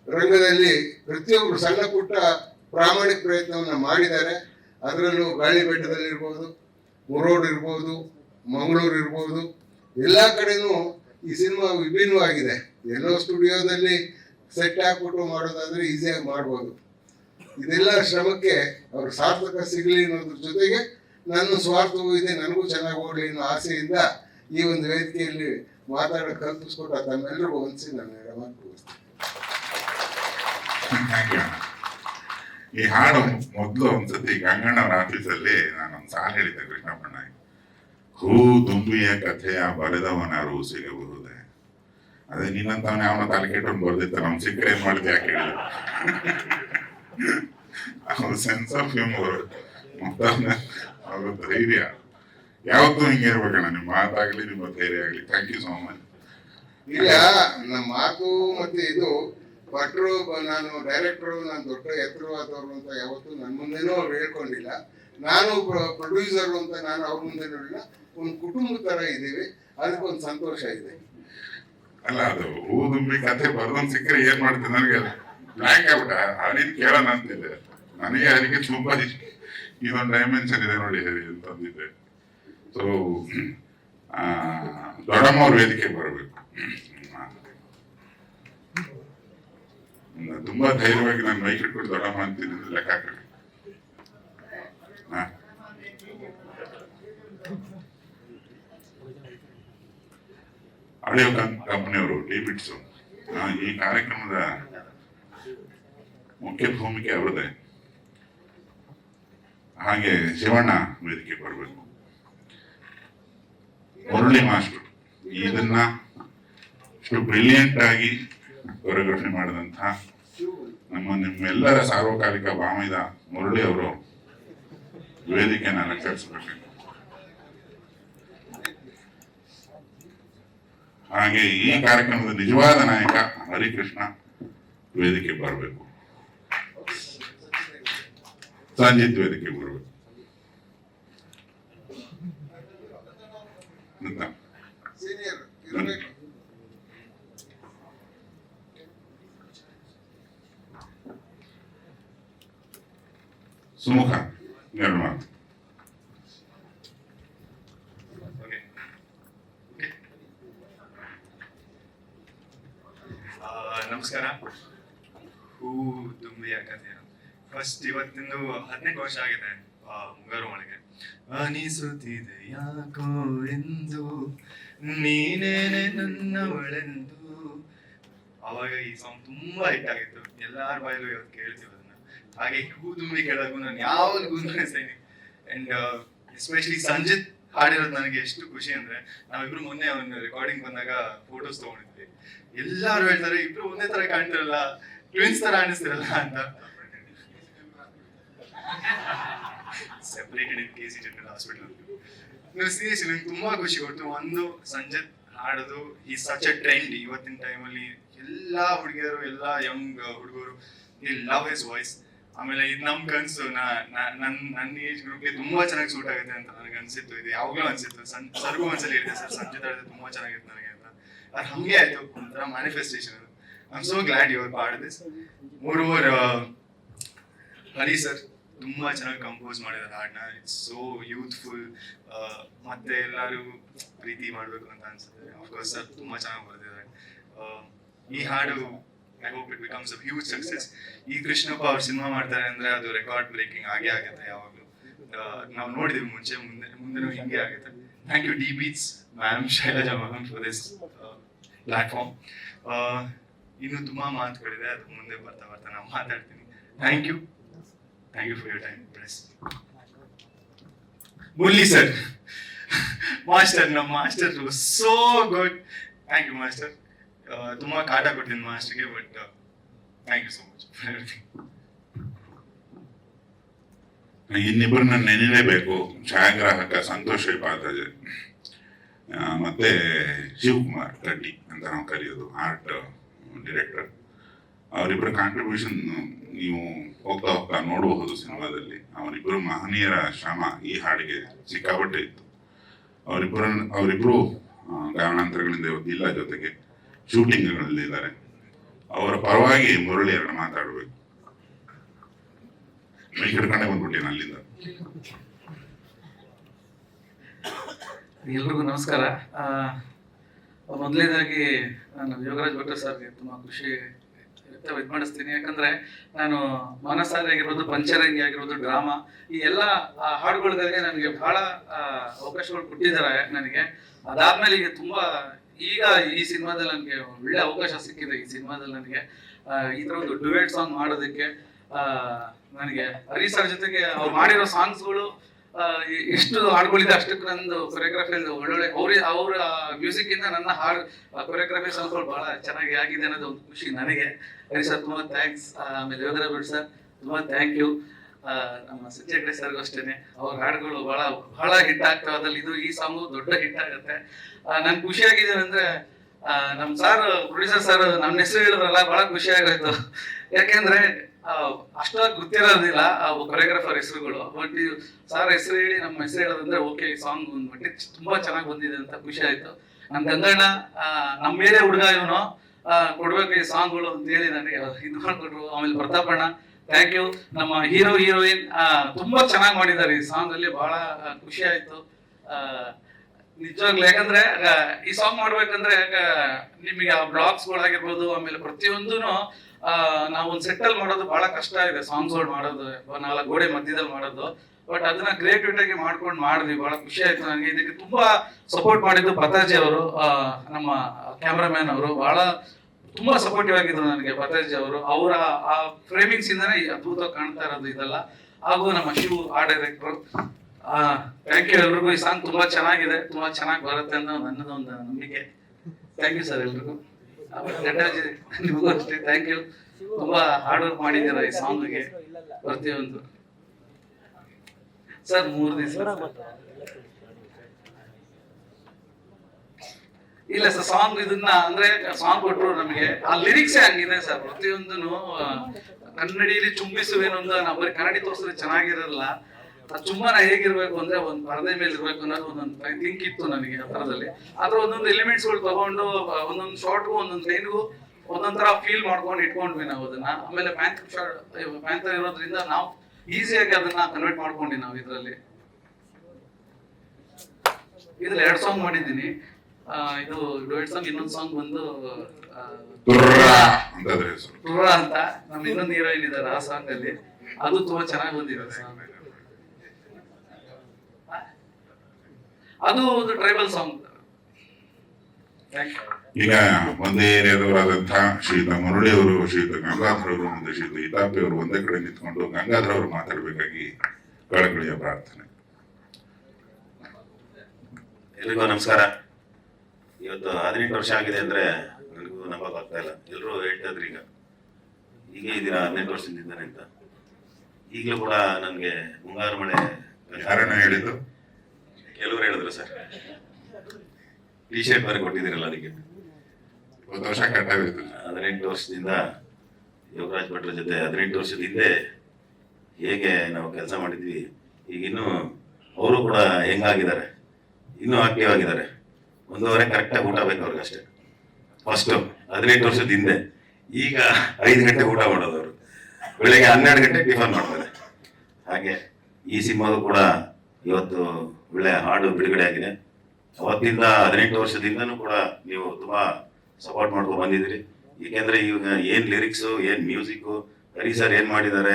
ರಂಗದಲ್ಲಿ ಪ್ರತಿಯೊಬ್ಬರು ಸಣ್ಣ ಪುಟ್ಟ ಪ್ರಾಮಾಣಿಕ ಪ್ರಯತ್ನವನ್ನು ಮಾಡಿದ್ದಾರೆ. ಅದರಲ್ಲೂ ಗಾಳಿ ಬೆಟ್ಟದಲ್ಲಿರ್ಬೋದು ಮುರೋಡ್ ಇರ್ಬೋದು, ಮಂಗಳೂರು ಇರ್ಬೋದು, ಎಲ್ಲ ಕಡೆನೂ ಈ ಸಿನಿಮಾ ವಿಭಿನ್ನವಾಗಿದೆ. ಎಲ್ಲೋ ಸ್ಟುಡಿಯೋದಲ್ಲಿ ಸೆಟ್ ಹಾಕ್ಬಿಟ್ಟು ಮಾಡೋದಾದ್ರೆ ಈಸಿಯಾಗಿ ಮಾಡ್ಬೋದು. ಇದೆಲ್ಲ ಶ್ರಮಕ್ಕೆ ಅವ್ರ ಸಾರ್ಥಕ ಸಿಗಲಿ ಅನ್ನೋದ್ರ ಜೊತೆಗೆ ನನ್ನ ಸ್ವಾರ್ಥವೂ ಇದೆ, ನನಗೂ ಚೆನ್ನಾಗಿ ಓಡಲಿ ಅನ್ನೋ ಆಸೆಯಿಂದ ಈ ಒಂದು ವೇದಿಕೆಯಲ್ಲಿ ಮಾತಾಡೋಕೆ ಕಲ್ಪಿಸ್ಕೊಟ್ಟು ತಮ್ಮೆಲ್ಲರಿಗೂ ಹೊಂದಿಸಿ ನಾನು. ಈ ಹಾಡು ಮೊದಲು ಒಂದ್ಸತಿ ಗಂಗಣ್ಣವ್ರ ಆಫೀಸಲ್ಲಿ ನಾನೊಂದು ಸಾಲ ಹೇಳಿದ್ದೆ ಕೃಷ್ಣಪ್ಪಣ್ಣ ಹೂ ದುಂಬಿಯ ಕಥೆಯ ಬರೆದವನಾರು ಸಿಗಬಹುದೇ ಅದೇ ನಿನ್ನಂತವನೇ ಅವನ ತಲೆ ಕೆಟ್ಟು ಬರ್ದಿತ್ತ ನಮ್ಮ ಸಿಕ್ಕರೆ ಏನು ಮಾಡಿದೆ ಯಾಕೆ ಹೇಳಿದ? ಅವ್ರ ಸೆನ್ಸ್ ಆಫ್ ಹ್ಯೂಮರ್ ಅವ್ರ ಧೈರ್ಯ. ಯಾವತ್ತೂ ಹಿಂಗೆ ಇರ್ಬೇಕಣ್ಣ ನಿಮ್ಮ ಮಾತಾಗಲಿ ನಿಮ್ಮ ಧೈರ್ಯ ಆಗಲಿ. ಥ್ಯಾಂಕ್ ಯು ಸೋ ಮಚ್ ಇಲ್ಲ ನಮ್ಮ ಮಾತು ಮತ್ತೆ ಇದು ಭಟ್ರು ನಾನು ಡೈರೆಕ್ಟರ್ ನಾನು ದೊಡ್ಡ ಎತ್ತರವಾದವರು ಅಂತ ಯಾವತ್ತೂ ನನ್ನ ಮುಂದೆನೂ ಅವ್ರು ಹೇಳ್ಕೊಂಡಿಲ್ಲ. ನಾನು ಪ್ರೊಡ್ಯೂಸರ್ ಅಂತ ನಾನು ಅವ್ರ ಮುಂದೆ ನೋಡಿಲ್ಲ ಒಂದು ಕುಟುಂಬದ ತರ ಇದ್ದೀವಿ. ಅದಕ್ಕೊಂದು ಸಂತೋಷ ಇದೆ. ಅಲ್ಲ ಅದು ಹೂದುಂಬಿ ಕಥೆ ಬರ್ದೊಂದು ಸಿಕ್ಕರೆ ಏನ್ ಮಾಡ್ತೀನಿ ನನಗೆ? ಬ್ಲ್ಯಾಂಕ್ ಆಗ್ಬಿಟ್ಟ ಅದನ್ನ ಕೇಳೋಣ ಅಂತಿದ್ದೆ. ನನಗೆ ಅದಕ್ಕೆ ತುಂಬಾ ಇಷ್ಟ. ಒಂದು ಡೈಮೆನ್ಷನ್ ಇದೆ ನೋಡಿ ಅಂತಂದಿದ್ದೆ ಸೊ ದೊಡ್ಡಮ್ಮ ಅವ್ರ ವೇದಿಕೆ ಬರಬೇಕು. ತುಂಬಾ ಧೈರ್ಯವಾಗಿ ನಾನು ಮೈಕ್ ಇಟ್ಕೊಂಡು ದೊಡ್ಡಮ್ಮ ಅಂತೀನಿ ಅಂತ ಲೆಕ್ಕ ಹಾಕಿ ಆಡಿಯೋ ಕಂಪನಿಯವರು ಡಿಬಿಟ್ಸ್ ಈ ಕಾರ್ಯಕ್ರಮದ ಮುಖ್ಯ ಭೂಮಿಕೆ ಅವರದೇ ಹಾಗೆ ಶಿವಣ್ಣ ವೇದಿಕೆ ಬರಬೇಕು. ಮುರಳಿ ಮಾಸ್ಟರ್ ಇದನ್ನ ಇಷ್ಟು ಬ್ರಿಲಿಯಂಟ್ ಆಗಿ ಕೊರಿಯೋಗ್ರಫಿ ಮಾಡಿದಂತಹ ನಮ್ಮ ನಿಮ್ಮೆಲ್ಲರ ಸಾರ್ವಕಾಲಿಕ ಭಾವಿದ ಮುರಳಿ ಅವರು ವೇದಿಕೆಯನ್ನು ಅಲಂಕರಿಸಬೇಕು. ಹಾಗೆ ಈ ಕಾರ್ಯಕ್ರಮದ ನಿಜವಾದ ನಾಯಕ ಹರಿಕೃಷ್ಣ ವೇದಿಕೆ ಬರಬೇಕು. ಸಂಜಿತ್ ವೇದಿಕೆ ಬರಬೇಕು ಅಂತ ಸೀನಿಯರ್ ಇರಬೇಕು. ಸುಮುಖ ನಮಸ್ಕಾರ. ಹೂ ತುಂಬಿ ಕಥೆ ಫಸ್ಟ್ ಇವತ್ತಿಂದು ಹದಿನೆಂಟು ವರ್ಷ ಆಗಿದೆ ಆ, ಮುಂಗಾರು ಮಳೆಗೆ. ಅನಿಸುತ್ತಿದೆ ಯಾಕೋ ಎಂದು ನೀನೇನೆ ನನ್ನವಳೆಂದು? ಅವಾಗ ಈ ಸಾಂಗ್ ತುಂಬಾ ಹಿಟ್ ಆಗಿತ್ತು. ಎಲ್ಲಾರ ಬಾಯಲ್ಲೂ ಇವತ್ತು ಕೇಳ್ತೀವಿ ಅದನ್ನ. ಹಾಗೆ ಹೂ ತುಂಬಿ ಕೆಳಗೂ ನಾನು ಯಾವಾಗಲೂ ಗುಂಗುಣಿಸ್ತೀನಿ ಅಂಡ್ ಎಸ್ಪೆಷಲಿ ಸಂಜಿತ್ ಹಾಡಿರೋದು ನನಗೆ ಎಷ್ಟು ಖುಷಿ ಅಂದ್ರೆ, ನಾವಿಬ್ರು ಮೊನ್ನೆ ಒಂದು ರೆಕಾರ್ಡಿಂಗ್ ಬಂದಾಗ ಫೋಟೋಸ್ ತಗೊಂಡಿದ್ವಿ. ಎಲ್ಲಾರು ಹೇಳ್ತಾರೆ, ಇಬ್ರು ಒಂದೇ ತರ ಕಾಣ್ತಿರಲ್ಲ ಟ್ವಿನ್ಸ್ ತರ ಅನಿಸ್ತಿರಲ್ಲ ಅಂತ. Separated in K C general hospital serious ನಂಗೆ ತುಂಬಾ ಖುಷಿ ಕೊಟ್ಟು ಒಂದು, ಸಂಜೆ ಹಾಡೋದು, ಈ ಸಚ್ ಅ ಟ್ರೆಂಡ್ ಇವತ್ತಿನ ಟೈಮಲ್ಲಿ ಎಲ್ಲಾ ಹುಡುಗಿಯರು, ಎಲ್ಲಾ ಯಂಗ್ ಹುಡುಗರು ಈ ಲವ್ ಇಸ್ ವಾಯ್ಸ್ ಆಮೇಲೆ ಇದು ನಮ್ ಕನ್ಸು, ನಾ- ನಾ- ನನ್ ನನ್ನ ಏಜ್ ಗ್ರೂಪ್ಗೆ ತುಂಬಾ ಚೆನ್ನಾಗಿ ಸೂಟ್ ಆಗುತ್ತೆ ಅಂತ ನನಗೆ ಅನ್ಸಿತ್ತು. ಇದು ಯಾವಾಗಲೂ ಅನ್ಸಿತ್ತು. ಸನ್ ಸರ್ಗೂ ಒಂದ್ಸಲ ಹೇಳಿದೆ, ಸರ್, ಸಂಜೆ ತಾಳಿದ್ರೆ ತುಂಬಾ ಚೆನ್ನಾಗಿತ್ತು ನನಗೆ ಅಂತ. ಅದು ಹಂಗೆ ಆಯ್ತು. ಒಂಥರ manifestation I am so glad your part this more over Hari sir. ತುಂಬಾ ಚೆನ್ನಾಗಿ ಕಂಪೋಸ್ ಮಾಡಿದಾರೆ ಹಾಡನ್ನ. ಇಟ್ಸ್ ಸೋ ಯೂತ್ಫುಲ್ ಮತ್ತೆ ಎಲ್ಲರೂ ಪ್ರೀತಿ ಮಾಡ್ಬೇಕು ಅಂತ ಅನ್ಸುತ್ತೆ. ಅಫ್ಕೋರ್ಸ್ ಸರ್ ತುಂಬಾ ಚೆನ್ನಾಗಿ ಬರ್ತಿದ್ದಾರೆ ಈ ಹಾಡು I hope it becomes a huge success ಈ ಕೃಷ್ಣಪ್ಪ ಅವ್ರು ಸಿನಿಮಾ ಮಾಡ್ತಾರೆ ಅಂದ್ರೆ ಅದು ರೆಕಾರ್ಡ್ ಬ್ರೇಕಿಂಗ್ ಆಗೇ ಆಗುತ್ತೆ ಯಾವಾಗಲೂ. ನಾವು ನೋಡಿದ್ವಿ ಮುಂಚೆ, ಮುಂದೆ, ಮುಂದೆನೂ ಹಿಂಗೆ ಆಗುತ್ತೆ. Thank you D beats ma'am Shailaja ma'am for this platform ಇನ್ನು ತುಂಬಾ ಮಾತುಗಳಿದೆ, ಅದು ಮುಂದೆ ಬರ್ತಾ ಬರ್ತಾ ನಾವು ಮಾತಾಡ್ತೀನಿ. Thank you thank you for your time press Murali sir master ನಮ್ಮ master so good thank you master ತುಂಬಾ ಕಾಟ ಕೊಟ್ಟಿದ್ದೀನಿ ಮಾಸ್ಟರ್ಗೆ but thank you so much for everything ಇನ್ನಿಬ್ಬರನ್ನ ನೆನೆಯಲೇಬೇಕು ಛಾಯಾಗ್ರಾಹಕ ಸಂತೋಷ್ ಶ್ರೀಪಾದಾಜ್ ಮತ್ತೆ ಶಿವಕುಮಾರ್ ಕಡ್ಡಿ ಅಂತ ನಾವು ಕರೆಯೋದು ಆರ್ಟ್ ಡೈರೆಕ್ಟರ್ ಅವರಿಬ್ಬರ ಕಾಂಟ್ರಿಬ್ಯೂಷನ್ ನೀವು ಹೋಗ್ತಾ ಹೋಗ್ತಾ ನೋಡಬಹುದು ಸಿನಿಮಾದಲ್ಲಿ. ಅವರಿಬ್ಬರು ಮಹನೀಯರ ಶ್ರಮ ಈ ಹಾಡಿಗೆ ಸಿಕ್ಕಾಪಟ್ಟೆ ಇತ್ತು. ಅವರಿಬ್ಬರ ಅವರಿಬ್ಬರು ಇವತ್ತು ಇಲ್ಲ ಜೊತೆಗೆ ಶೂಟಿಂಗ್ಗಳಲ್ಲಿ ಇದ್ದಾರೆ. ಅವರ ಪರವಾಗಿ ಮುರಳಿ ಎರಡು ಮಾತಾಡಬೇಕು. ಕಡೆ ಹಿಡ್ಕೊಂಡೆ ಬಂದ್ಬಿಟ್ಟಿನ ಅಲ್ಲಿಂದ ಎಲ್ರಿಗೂ ನಮಸ್ಕಾರ. ಮೊದಲನೇದಾಗಿ ನಾನು ಯೋಗರಾಜ್ ಭಟ್ಟ ಸರ್ಗೆ ತುಂಬ ಖುಷಿ ಇದು ಮಾಡಿಸ್ತೀನಿ. ಯಾಕಂದ್ರೆ ನಾನು ಮಾನಸಾರಿ ಆಗಿರ್ಬೋದು ಪಂಚರಂಗಿ ಆಗಿರ್ಬೋದು ಡ್ರಾಮಾ ಈ ಎಲ್ಲ ಆ, ಹಾಡುಗಳಿಗೆ ನನಗೆ ಬಹಳ ಅವಕಾಶಗಳು ಕೊಟ್ಟಿದ್ದಾರೆ ನನಗೆ. ಅದಾದ್ಮೇಲೆ ಈಗ ತುಂಬಾ ಈಗ ಈ ಸಿನಿಮಾದಲ್ಲಿ ನನಗೆ ಒಳ್ಳೆ ಅವಕಾಶ ಸಿಕ್ಕಿದೆ ಈ ಸಿನಿಮಾದಲ್ಲಿ ನನಗೆ. ಈ ತರ ಒಂದು ಡುವೇಟ್ ಸಾಂಗ್ ಮಾಡೋದಕ್ಕೆ ನನಗೆ ಹರಿ ಸರ್ ಜೊತೆಗೆ ಅವ್ರು ಮಾಡಿರೋ ಸಾಂಗ್ಸ್ಗಳು ಎಷ್ಟು ಹಾಡುಗಳಿದೆ ಅಷ್ಟಕ್ಕೆ ನಂದು ಕೊರಿಯೋಗ್ರಫಿ ಒಳ್ಳೊಳ್ಳೆ ಅವ್ರ, ಅವರ ಮ್ಯೂಸಿಕ್ ಇಂದ ನನ್ನ ಹಾಡು ಕೊರಿಯೋಗ್ರಫಿ ಸಾಂಗ್ಗಳು ಬಹಳ ಚೆನ್ನಾಗಿ ಆಗಿದೆ ಅನ್ನೋದು ಒಂದು ಖುಷಿ ನನಗೆ. ಹರಿ ಸರ್, ತುಂಬಾ ಥ್ಯಾಂಕ್ಸ್ ಆಮೇಲೆ ಯೋಗರಾಜ್ ಬಿಡ್ ಸರ್, ತುಂಬಾ ಥ್ಯಾಂಕ್ ಯು ನಮ್ಮ ಸಂಜಯ್ ಸರ್ ಸರ್ಗೂ ಅಷ್ಟೇನೆ. ಅವ್ರ ಹಾಡುಗಳು ಬಹಳ ಬಹಳ ಹಿಟ್ ಆಗ್ತವೆ ಅದ್ರಲ್ಲಿ ಇದು ಈ ಸಾಂಗು ದೊಡ್ಡ ಹಿಟ್ ಆಗುತ್ತೆ. ನನ್ ಖುಷಿ ಆಗಿದೆ ಅಂದ್ರೆ ನಮ್ ಸರ್ ಪ್ರೊಡ್ಯೂಸರ್ ಸರ್ ನಮ್ಮ ಹೆಸರು ಹೇಳಿದ್ರಲ್ಲ, ಬಹಳ ಖುಷಿ ಆಗೋಯ್ತು. ಯಾಕೆಂದ್ರೆ ಆ, ಅಷ್ಟಾಗಿ ಗೊತ್ತಿರೋದಿಲ್ಲ ಕೊರಿಯೋಗ್ರಾಫರ್ ಹೆಸರುಗಳು ಬಟ್ ಸರ್ ಹೆಸರು ಹೇಳಿ ನಮ್ಮ ಹೆಸರು ಹೇಳೋದಂದ್ರೆ ಓಕೆ ಸಾಂಗ್ ಒಂದು ಮಟ್ಟಿಗೆ ತುಂಬಾ ಚೆನ್ನಾಗಿ ಬಂದಿದೆ ಅಂತ ಖುಷಿ ಆಯ್ತು. ನಮ್ ಗಂಗಣ್ಣ ಆ, ನಮ್ಮ ಮೇಲೆ ಹುಡುಗ ಇವನು ಕೊಡ್ಬೇಕು ಈ ಸಾಂಗ್ಗಳು ಅಂತ ಹೇಳಿ ನನಗೆ ಇದು ಮಾಡ್ಕೊಟ್ರು ಆಮೇಲೆ ಪ್ರತಾಪಣ್ಣ ಥ್ಯಾಂಕ್ ಯು ನಮ್ಮ ಹೀರೋ ಹೀರೋಯಿನ್ ತುಂಬಾ ಚೆನ್ನಾಗಿ ಮಾಡಿದ್ದಾರೆ ಈ ಸಾಂಗ್ ಅಲ್ಲಿ ಬಹಳ ಖುಷಿ ಆಯ್ತು. ನಿಜವಾಗ್ಲು ಯಾಕಂದ್ರೆ ಈ ಸಾಂಗ್ ಮಾಡ್ಬೇಕಂದ್ರೆ ಆ, ನಿಮಗೆ ಆ ಬ್ಲಾಗ್ಸ್ ಗಳಾಗಿರ್ಬೋದು ಆಮೇಲೆ ಪ್ರತಿಯೊಂದೂನು ಆ, ನಾವು ಒಂದು ಸೆಟ್ಟಲ್ ಮಾಡೋದು ಬಹಳ ಕಷ್ಟ ಇದೆ. ಸಾಂಗ್ಸ್ ಹೋಲ್ಡ್ ಮಾಡೋದು ನಾಲ್ಕು ಗೋಡೆ ಮಧ್ಯದಲ್ಲಿ ಮಾಡೋದು. ಬಟ್ ಅದನ್ನ ಕ್ರಿಯೇಟಿವಿಟಿ ಆಗಿ ಮಾಡ್ಕೊಂಡು ಮಾಡಿದ್ವಿ ಬಹಳ ಖುಷಿ ಆಯ್ತು ನನಗೆ ಇದಕ್ಕೆ ತುಂಬಾ ಸಪೋರ್ಟ್ ಮಾಡಿದ್ದು ಪತಾಜಿ ಅವರು ನಮ್ಮ ಕ್ಯಾಮ್ರಾಮ್ಯಾನ್ ಅವರು. ಬಹಳ ತುಂಬಾ ಸಪೋರ್ಟಿವ್ ಆಗಿದ್ರು ನನಗೆ ಪತಾಜಿ ಅವರು. ಅವರ ಆ ಫ್ರೇಮಿಂಗ್ಸ್ ಇಂದಾನೆ ಅದ್ಭುತ ಕಾಣ್ತಾ ಇರೋದು ಇದೆಲ್ಲ. ಹಾಗೂ ನಮ್ಮ ಶಿವ ಆ ಡೈರೆಕ್ಟರ್ ಥ್ಯಾಂಕ್ ಯು ಎಲ್ರಿಗೂ. ಈ ಸಾಂಗ್ ತುಂಬಾ ಚೆನ್ನಾಗಿದೆ, ತುಂಬಾ ಚೆನ್ನಾಗಿ ಬರುತ್ತೆ ಅನ್ನೋ ನನ್ನದೊಂದು ನಂಬಿಕೆ. ಥ್ಯಾಂಕ್ ಯು ಸರ್ ಎಲ್ರಿಗೂ. ನಿಮಗೂ ಅಷ್ಟೇ ಥ್ಯಾಂಕ್ ಯು ತುಂಬಾ ಹಾರ್ಡ್ ವರ್ಕ್ ಮಾಡಿದ್ದೀರಾ ಈ ಸಾಂಗ್ಗೆ. ಪ್ರತಿಯೊಂದು. ಸರ್, ಮೂರು ದಿವಸ. ಇಲ್ಲ ಸರ್ ಸಾಂಗ್ ಇದನ್ನ ಅಂದ್ರೆ ಸಾಂಗ್ ಕೊಟ್ಟರು ನಮಗೆ. ಆ ಲಿರಿಕ್ಸ್ ಹಂಗಿದೆ ಸರ್. ಪ್ರತಿಯೊಂದನು ಕನ್ನಡಿಯಲ್ಲಿ ಚುಂಬಿಸುವೇನು ಅಂತ ನಾವು ಬರೀ ಕನ್ನಡಿ ತೋರಿಸಿದ್ರೆ ಚೆನ್ನಾಗಿರಲ್ಲ. ಚುಂಬನ ಹೇಗಿರ್ಬೇಕು ಅಂದ್ರೆ ಒಂದು ಪರದೆ ಮೇಲೆ ಇರ್ಬೇಕು ಅನ್ನೋದು ಒಂದೊಂದು ಥಿಂಕ್ ಇತ್ತು ನನಗೆ ಆ ಥರದಲ್ಲಿ ಆದ್ರೆ ಒಂದೊಂದು ಎಲಿಮೆಂಟ್ಸ್ಗಳು ತಗೊಂಡು ಒಂದೊಂದು ಶಾರ್ಟ್ಗೂ ಒಂದೊಂದು ಲೈನ್ಗೂ ಒಂದೊಂದ್ ತರ ಫೀಲ್ ಮಾಡ್ಕೊಂಡು ಇಟ್ಕೊಂಡ್ವಿ ನಾವು ಅದನ್ನ. ಆಮೇಲೆ ಪ್ಯಾಂಥರ್ ಶಾರ್ಟ್ ಪ್ಯಾಂಥರ್ ಇರೋದ್ರಿಂದ ನಾವು ಈಸಿಯಾಗಿ ಅದನ್ನ ಕನ್ವರ್ಟ್ ಮಾಡ್ಕೊಂಡ್ವಿ ನಾವು ಇದರಲ್ಲಿ. ಇದ್ರಲ್ಲಿ ಎರಡ್ ಸಾಂಗ್ ಮಾಡಿದ್ದೀನಿ. ಆ, ಇದು ಡುಯೆಟ್ ಸಾಂಗ್ ಇನ್ನೊಂದು ಸಾಂಗ್ ಬಂದು ಅಂತ. ನಮ್ಮ ಇನ್ನೊಂದು ಹೀರೋಯಿನ್ ಇದ್ದಾರೆ ಆ ಸಾಂಗ್ ಅಲ್ಲಿ. ಅದು ತುಂಬಾ ಚೆನ್ನಾಗಿ ಬಂದಿದೆ ಸಾಂಗ್ ಅದು ಒಂದು ಟ್ರೈಬಲ್ ಸಾಂಗ್. ಈಗ ಒಂದೇ ಏರಿಯಾದವರಾದಂತಹ ಶ್ರೀಯುತ ಮುರಳಿ ಅವರು ಶ್ರೀಯುತ ಗಂಗಾಧರ್ ಅವರು ಮತ್ತು ಶ್ರೀಯುತ ಇತಾಪಿ ಅವರು ಒಂದೇ ಕಡೆ ನಿಂತ್ಕೊಂಡು ಗಂಗಾಧರ್ ಅವರು ಮಾತಾಡಬೇಕಾಗಿ ಕಳಕಳಿಯ ಪ್ರಾರ್ಥನೆ. ಎಲ್ರಿಗೂ ನಮಸ್ಕಾರ. ಇವತ್ತು ಹದಿನೆಂಟು ವರ್ಷ ಆಗಿದೆ ಅಂದ್ರೆ ನನಗೂ ನಂಬಕ್ಕಾಗ್ತಾ ಇಲ್ಲ. ಎಲ್ಲರೂ ಹೇಳ್ತಾ ಇದ್ರು ಈಗ ಈಗ ಇದ್ದೀರಾ ಹದಿನೆಂಟು ವರ್ಷದಿಂದ ಅಂತ. ಈಗಲೂ ಕೂಡ ನನಗೆ ಮುಂಗಾರು ಮಳೆ ಯಾರನ್ನ ಹೇಳಿದ್ದು? ಕೆಲವರು ಹೇಳಿದ್ರು ಸರ್. ಟಿ ಶರ್ಟ್ ಬರೆ ಕೊಟ್ಟಿದ್ದೀರಲ್ಲ ಅದಕ್ಕೆ. ಒಂದು ವರ್ಷ ಕಟ್ಟಾಗಿತ್ತು ಹದಿನೆಂಟು ವರ್ಷದಿಂದ ಯೋಗರಾಜ್ ಭಟ್ರ ಜೊತೆ ಹದಿನೆಂಟು ವರ್ಷದ ಹಿಂದೆ ಹೇಗೆ ನಾವು ಕೆಲಸ ಮಾಡಿದ್ವಿ ಈಗ ಇನ್ನು ಅವರು ಕೂಡ ಹೆಂಗಾಗಿದ್ದಾರೆ ಇನ್ನೂ ಆಕ್ಟಿವ್ ಆಗಿದ್ದಾರೆ. ಒಂದೂವರೆ ಕರೆಕ್ಟಾಗಿ ಊಟ ಬೇಕು ಅವ್ರಿಗೆ ಅಷ್ಟೇ. ಫಸ್ಟು ಹದಿನೆಂಟು ವರ್ಷದ ಹಿಂದೆ ಈಗ ಐದು ಗಂಟೆ ಊಟ ಮಾಡೋದು ಅವರು. ಬೆಳಿಗ್ಗೆ ಹನ್ನೆರಡು ಗಂಟೆ ಟಿಫನ್ ಮಾಡ್ತಾರೆ. ಹಾಗೆ ಈ ಸಿನಿಮಾದು ಕೂಡ ಇವತ್ತು ಒಳ್ಳೆ ಹಾಡು ಬಿಡುಗಡೆ ಆಗಿದೆ. ಅವತ್ತಿಂದ ಹದಿನೆಂಟು ವರ್ಷದಿಂದನೂ ಕೂಡ ನೀವು ತುಂಬಾ ಸಪೋರ್ಟ್ ಮಾಡ್ಕೊಂಡು ಬಂದಿದ್ದೀರಿ. ಏಕೆಂದ್ರೆ ಇವಾಗ ಏನ್ ಲಿರಿಕ್ಸು ಏನ್ ಮ್ಯೂಸಿಕ್ಕು ಹರಿ ಸರ್ ಏನ್ ಮಾಡಿದ್ದಾರೆ,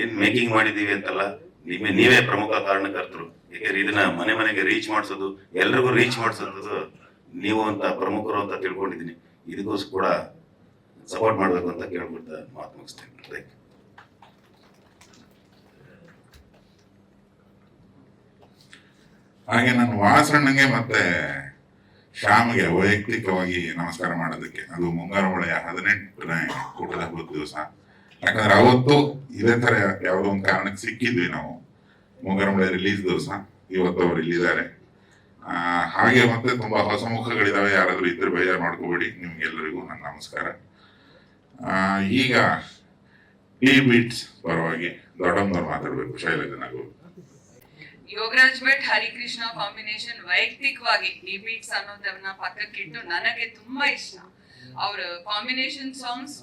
ಏನ್ ಮೇಕಿಂಗ್ ಮಾಡಿದೀವಿ ಅಂತಲ್ಲ, ನಿಮ್ಮ, ನೀವೇ ಪ್ರಮುಖ ಕಾರಣಕರ್ತರು. ಏಕೆಂದ್ರೆ ಇದನ್ನ ಮನೆ ಮನೆಗೆ ರೀಚ್ ಮಾಡಿಸೋದು, ಎಲ್ರಿಗೂ ರೀಚ್ ಮಾಡಿಸೋದು ನೀವು ಅಂತ ಪ್ರಮುಖರು ಅಂತ ತಿಳ್ಕೊಂಡಿದ್ದೀನಿ. ಇದಕ್ಕೋಸ್ಕರ ಕೂಡ ಸಪೋರ್ಟ್ ಮಾಡಬೇಕು ಅಂತ ಕೇಳ್ಬಿಡ್ತಾ ಮಾತು ಮುಗಿಸ್ತೇನೆ. Thank you. ಹಾಗೆ ನಾನು ವಾಸಣ್ಣಗೆ ಮತ್ತೆ ಶ್ಯಾಮ್ಗೆ ವೈಯಕ್ತಿಕವಾಗಿ ನಮಸ್ಕಾರ ಮಾಡೋದಕ್ಕೆ. ಅದು ಮುಂಗಾರು ಮಳೆಯ ಹದಿನೆಂಟನೇ ಕೂಟದ ಹಬ್ಬದ ದಿವಸ. ಯಾಕಂದ್ರೆ ಅವತ್ತು ಇದೇ ತರ ಯಾವುದೋ ಒಂದು ಕಾರಣಕ್ಕೆ ಸಿಕ್ಕಿದ್ವಿ ನಾವು. ಮುಂಗಾರು ಮಳೆ ರಿಲೀಸ್ ದಿವಸ. ಇವತ್ತು ಅವ್ರು ಇಲ್ಲಿದ್ದಾರೆ. ಹಾಗೆ ಮತ್ತೆ ತುಂಬಾ ಹೊಸ ಮುಖಗಳಿದಾವೆ. ಯಾರಾದ್ರೂ ಇದ್ರೆ ಬೇಜಾರು ಮಾಡ್ಕೋಬೇಡಿ. ನಿಮ್ಗೆಲ್ಲರಿಗೂ ನನ್ನ ನಮಸ್ಕಾರ. ಈಗ ಈ ಬೀಟ್ಸ್ ಪರವಾಗಿ ದೊಡ್ಡಮ್ಮನವ್ರು ಮಾತಾಡ್ಬೇಕು. ಶೈಲಜಾ ನಾಗು. ಯೋಗರಾಜ್ ಭಟ್ ಹರಿಕೃಷ್ಣ ಕಾಂಬಿನೇಷನ್ ವೈಯಕ್ತಿಕವಾಗಿ ಡಿ ಬೀಟ್ಸ್ ಅನ್ನೋದನ್ನ ಪಕ್ಕಕ್ಕಿಟ್ಟು ನನಗೆ ತುಂಬಾ ಇಷ್ಟ. ಅವ್ರ ಕಾಂಬಿನೇಷನ್ ಸಾಂಗ್ಸ್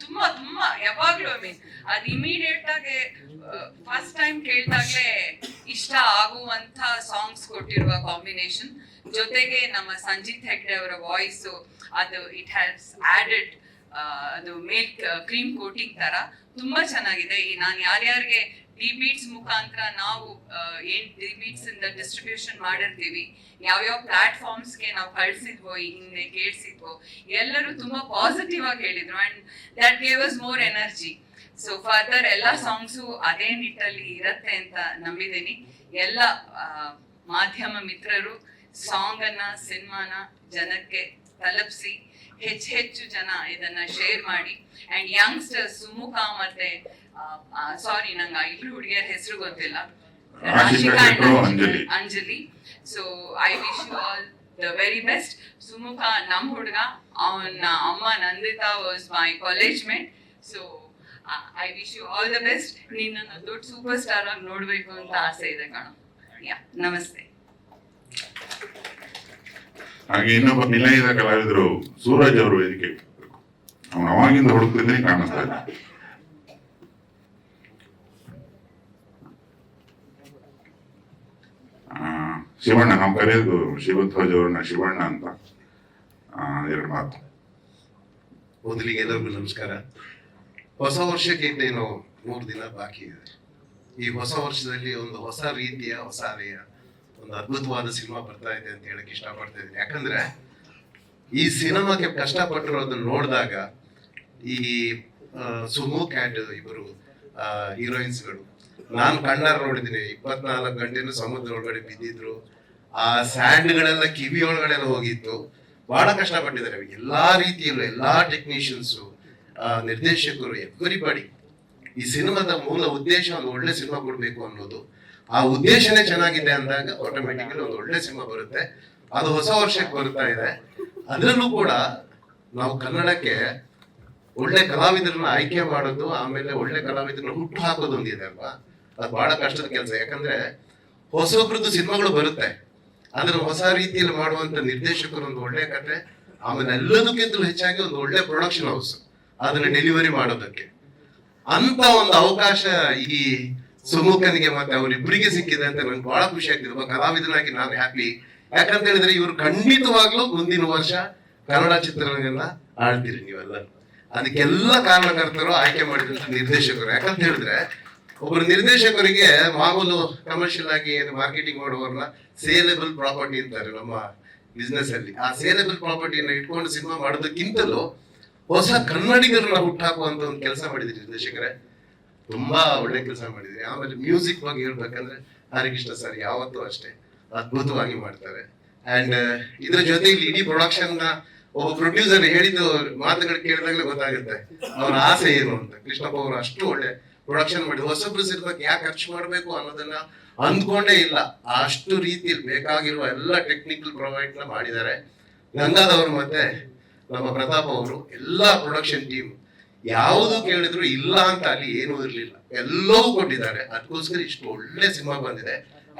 ತುಂಬಾ ತುಂಬಾ, ಯಾವಾಗ್ಲೂ ಐ ಮೀನ್ ಅದ್ ಇಮಿಡಿಯೇಟ್ ಆಗಿ ಫಸ್ಟ್ ಟೈಮ್ ಕೇಳ್ದಾಗ್ಲೇ ಇಷ್ಟ ಆಗುವಂತ ಸಾಂಗ್ಸ್ ಕೊಟ್ಟಿರುವ ಕಾಂಬಿನೇಷನ್ ಜೊತೆಗೆ ನಮ್ಮ ಸಂಜಿತ್ ಹೆಗ್ಡೆ ಅವರ ವಾಯ್ಸ್ ಅದು ಇಟ್ ಹ್ಯಾಸ್ ಆಡೆಡ್ ಅದು ಮಿಲ್ಕ್ ಕ್ರೀಮ್ ಕೋಟಿಂಗ್ ತರ ತುಂಬಾ ಚೆನ್ನಾಗಿದೆ. ಈ ನಾನು ಯಾರ್ಯಾರಿಗೆ ಡಿ ಬೀಟ್ಸ್ ಮುಖಾಂತರ ನಾವು ಏನ್ ಲಿಮಿಟ್ಸ್ ಇಂದ ಡಿಸ್ಟ್ರಿಬ್ಯೂಷನ್ ಮಾಡಿರ್ತೀವಿ. ಯಾವ್ಯಾವ ಪ್ಲಾಟ್ಫಾರ್ಮ್ಸ್ಗೆ ನಾವು ಕಳ್ಸಿದ್ವೋ ಹಿಂದೆ ಕೇಳಿಸಿದ್ವೋ, ಎಲ್ಲರೂ ತುಂಬಾ ಪಾಸಿಟಿವ್ ಆಗಿ ಹೇಳಿದ್ರು. And that gave us more energy so further ಎಲ್ಲ ಸಾಂಗ್ಸು ಅದೇ ನಿಟ್ಟಲ್ಲಿ ಇರತ್ತೆ ಅಂತ ನಂಬಿದ್ದೀನಿ. ಎಲ್ಲ ಮಾಧ್ಯಮ ಮಿತ್ರರು ಸಾಂಗ್ ಅನ್ನ, ಸಿನಿಮಾನ ಜನಕ್ಕೆ ತಲುಪಿಸಿ, ಹೆಚ್ಚು ಹೆಚ್ಚು ಜನ ಇದನ್ನ ಶೇರ್ ಮಾಡಿ. ಅಂಡ್ ಯಂಗ್ಸ್ಟರ್ಸ್ ಸುಮುಖ ಮತ್ತೆ ಸಾರಿ ನಂಗೆ ಆ ಇಬ್ರು ಹುಡುಗಿಯರ ಹೆಸರು ಗೊತ್ತಿಲ್ಲ. Rashika Anjali. Anjali. So I wish you all the very best Sumukha ನಮ್ಮ ಹುಡುಗ ಅವನ ಅಮ್ಮ Nandita was my college mate so I wish you all the best ನಿನ್ನ ದೊಡ್ಡ ಸೂಪರ್ ಸ್ಟಾರ್ ಆಗಿ ನೋಡಬೇಕು ಅಂತ ಆಸೆ ಇದೆ ಕಣ. ಯಾ ನಮಸ್ತೆ. ಹಾಗೆ ಇನ್ನೊಬ್ಬ ನಿಲಯದ ಕಲಾವಿದರು ಸೂರಜ್ ಅವರು ವೇದಿಕೆ ಅವನು ಅವಾಗಿಂದ ಹುಡುಕ್ತಿದ್ರೆ ಕಾಣಿಸ್ತಾ ಇಲ್ಲ ಆ, ಶಿವಣ್ಣ ನಾವು ಕರೆಯೋದು ಶಿವಧ್ವಜ್ ಅವ್ರನ್ನ ಶಿವಣ್ಣ ಅಂತ ಎರಡು ಮಾತು. ಮೊದಲಿಗೆ ಎಲ್ಲರಿಗೂ ನಮಸ್ಕಾರ. ಹೊಸ ವರ್ಷಕ್ಕೆ ಇನ್ನೇನು ಮೂರು ದಿನ ಬಾಕಿ ಇದೆ. ಈ ಹೊಸ ವರ್ಷದಲ್ಲಿ ಒಂದು ಹೊಸ ರೀತಿಯ, ಹೊಸ ಒಂದು ಅದ್ಭುತವಾದ ಸಿನಿಮಾ ಬರ್ತಾ ಇದೆ ಅಂತ ಹೇಳಕ್ ಇಷ್ಟಪಡ್ತಾ ಇದ್ದೀನಿ. ಯಾಕಂದ್ರೆ ಈ ಸಿನಿಮಾಕ್ಕೆ ಕಷ್ಟಪಟ್ಟಿರೋದನ್ನ ನೋಡಿದಾಗ ಈ ಸುಮೋ ಕ್ಯಾಂಡ್ ಇಬ್ಬರು ಹೀರೋಯಿನ್ಸ್ಗಳು ನಾನು ಕಣ್ಣಾರ ನೋಡಿದ್ದೀನಿ ಇಪ್ಪತ್ನಾಲ್ಕು ಗಂಟೆನೂ ಸಮುದ್ರ ಒಳಗಡೆ ಬಿದ್ದಿದ್ರು. ಆ ಸ್ಯಾಂಡ್ಗಳೆಲ್ಲ ಕಿವಿ ಒಳಗಡೆಲ್ಲ ಹೋಗಿತ್ತು. ಬಹಳ ಕಷ್ಟಪಟ್ಟಿದ್ದಾರೆ ಎಲ್ಲಾ ರೀತಿಯಲ್ಲೂ, ಎಲ್ಲಾ ಟೆಕ್ನಿಷಿಯನ್ಸು ನಿರ್ದೇಶಕರು ಎವ್ರಿಬಡಿ ಈ ಸಿನಿಮಾದ ಮೂಲ ಉದ್ದೇಶ ಒಂದು ಒಳ್ಳೆ ಸಿನಿಮಾ ಕೊಡ್ಬೇಕು ಅನ್ನೋದು. ಆ ಉದ್ದೇಶನೇ ಚೆನ್ನಾಗಿದೆ ಅಂದಾಗ ಆಟೋಮೆಟಿಕಲಿ ಒಂದು ಒಳ್ಳೆ ಸಿನಿಮಾ ಬರುತ್ತೆ. ಅದು ಹೊಸ ವರ್ಷಕ್ಕೆ ಬರ್ತಾ ಇದೆ. ಅದರಲ್ಲೂ ಕೂಡ ನಾವು ಕನ್ನಡಕ್ಕೆ ಒಳ್ಳೆ ಕಲಾವಿದರನ್ನ ಆಯ್ಕೆ ಮಾಡೋದು, ಆಮೇಲೆ ಒಳ್ಳೆ ಕಲಾವಿದರನ್ನ ಹುಟ್ಟು ಹಾಕೋದು ಒಂದಿದೆ ಅಲ್ವಾ? ಅದು ಬಹಳ ಕಷ್ಟದ ಕೆಲಸ. ಯಾಕಂದ್ರೆ ಹೊಸೊಬ್ರದ್ದು ಸಿನಿಮಾಗಳು ಬರುತ್ತೆ. ಅದನ್ನ ಹೊಸ ರೀತಿಯಲ್ಲಿ ಮಾಡುವಂತ ನಿರ್ದೇಶಕರು ಒಂದು ಒಳ್ಳೆ ಕತೆ ಆಮೇಲೆ ಎಲ್ಲದಕ್ಕಿಂತಲೂ ಹೆಚ್ಚಾಗಿ ಒಂದು ಒಳ್ಳೆ ಪ್ರೊಡಕ್ಷನ್ ಹೌಸ್ ಅದನ್ನ ಡೆಲಿವರಿ ಮಾಡೋದಕ್ಕೆ. ಅಂತ ಒಂದು ಅವಕಾಶ ಈ ಸುಮುಖನಿಗೆ ಮತ್ತೆ ಅವರಿಬ್ಬರಿಗೆ ಸಿಕ್ಕಿದೆ ಅಂತ ನಂಗೆ ಬಹಳ ಖುಷಿ ಆಗ್ತಿದೆ. ಕಲಾವಿದನಾಗಿ ನಾನು ಹ್ಯಾಪಿ ಯಾಕಂತ ಹೇಳಿದ್ರೆ ಇವರು ಖಂಡಿತವಾಗ್ಲೂ ಮುಂದಿನ ವರ್ಷ ಕನ್ನಡ ಚಿತ್ರರಂಗನ್ನ ಆಳ್ತೀರಿ ನೀವೆಲ್ಲ. ಅದಕ್ಕೆಲ್ಲ ಕಾರಣಕರ್ತರು ಆಯ್ಕೆ ಮಾಡಿದಂತ ನಿರ್ದೇಶಕರು. ಯಾಕಂತ ಹೇಳಿದ್ರೆ ಒಬ್ಬರು ನಿರ್ದೇಶಕರಿಗೆ ಮಾಮೂಲು ಕಮರ್ಷಿಯಲ್ ಆಗಿ ಮಾರ್ಕೆಟಿಂಗ್ ಮಾಡುವವ್ರನ್ನ ಸೇಲೆಬಲ್ ಪ್ರಾಪರ್ಟಿ ಅಂತಾರೆ ನಮ್ಮ ಬಿಸ್ನೆಸ್ ಅಲ್ಲಿ. ಆ ಸೇಲೆಬಲ್ ಪ್ರಾಪರ್ಟಿಯನ್ನು ಇಟ್ಕೊಂಡು ಸಿನಿಮಾ ಮಾಡೋದಕ್ಕಿಂತಲೂ ಹೊಸ ಕನ್ನಡಿಗರನ್ನ ಹುಟ್ಟಾಕುವಂತ ಒಂದು ಕೆಲಸ ಮಾಡಿದ್ರಿ ನಿರ್ದೇಶಕರೇ. ತುಂಬಾ ಒಳ್ಳೆ ಕೆಲಸ ಮಾಡಿದ್ರಿ. ಆಮೇಲೆ ಮ್ಯೂಸಿಕ್ ಬಗ್ಗೆ ಹೇಳ್ಬೇಕಂದ್ರೆ ಹರಿಕೃಷ್ಣ ಸರ್ ಯಾವತ್ತೂ ಅಷ್ಟೇ ಅದ್ಭುತವಾಗಿ ಮಾಡ್ತಾರೆ. ಅಂಡ್ ಇದ್ರ ಜೊತೆಗೆ ಇಡೀ ಪ್ರೊಡಕ್ಷನ್ನ ಒಬ್ಬ ಪ್ರೊಡ್ಯೂಸರ್ ಹೇಳಿದ್ದು ಮಾತುಗಳು ಕೇಳಿದಾಗಲೇ ಗೊತ್ತಾಗುತ್ತೆ. ಅವ್ರ ಆಸೆ ಏನು ಅಂತ. ಕೃಷ್ಣಪ್ಪ ಅವರು ಅಷ್ಟು ಒಳ್ಳೆ ಪ್ರೊಡಕ್ಷನ್ ಮಾಡಿ ಹೊಸಬ್ರು ಸಿರ್ಬೇಕು ಯಾಕೆ ಖರ್ಚು ಮಾಡಬೇಕು ಅನ್ನೋದನ್ನ ಅಂದ್ಕೊಂಡೇ ಇಲ್ಲ. ಅಷ್ಟು ರೀತಿಯಲ್ಲಿ ಬೇಕಾಗಿರುವ ಎಲ್ಲ ಟೆಕ್ನಿಕಲ್ ಪ್ರೊವೈಡ್ನ ಮಾಡಿದ್ದಾರೆ. ಗಂಗಾದವರು ಮತ್ತೆ ನಮ್ಮ ಪ್ರತಾಪ್ ಅವರು, ಎಲ್ಲಾ ಪ್ರೊಡಕ್ಷನ್ ಟೀಮ್ ಯಾವುದು ಕೇಳಿದ್ರು ಇಲ್ಲ ಅಂತ ಅಲ್ಲಿ ಏನೂ ಇರಲಿಲ್ಲ. ಎಲ್ಲವೂ ಕೊಟ್ಟಿದ್ದಾರೆ. ಅದಕ್ಕೋಸ್ಕರ ಇಷ್ಟು ಒಳ್ಳೆ ಸಿನಿಮಾ ಬಂದಿದೆ.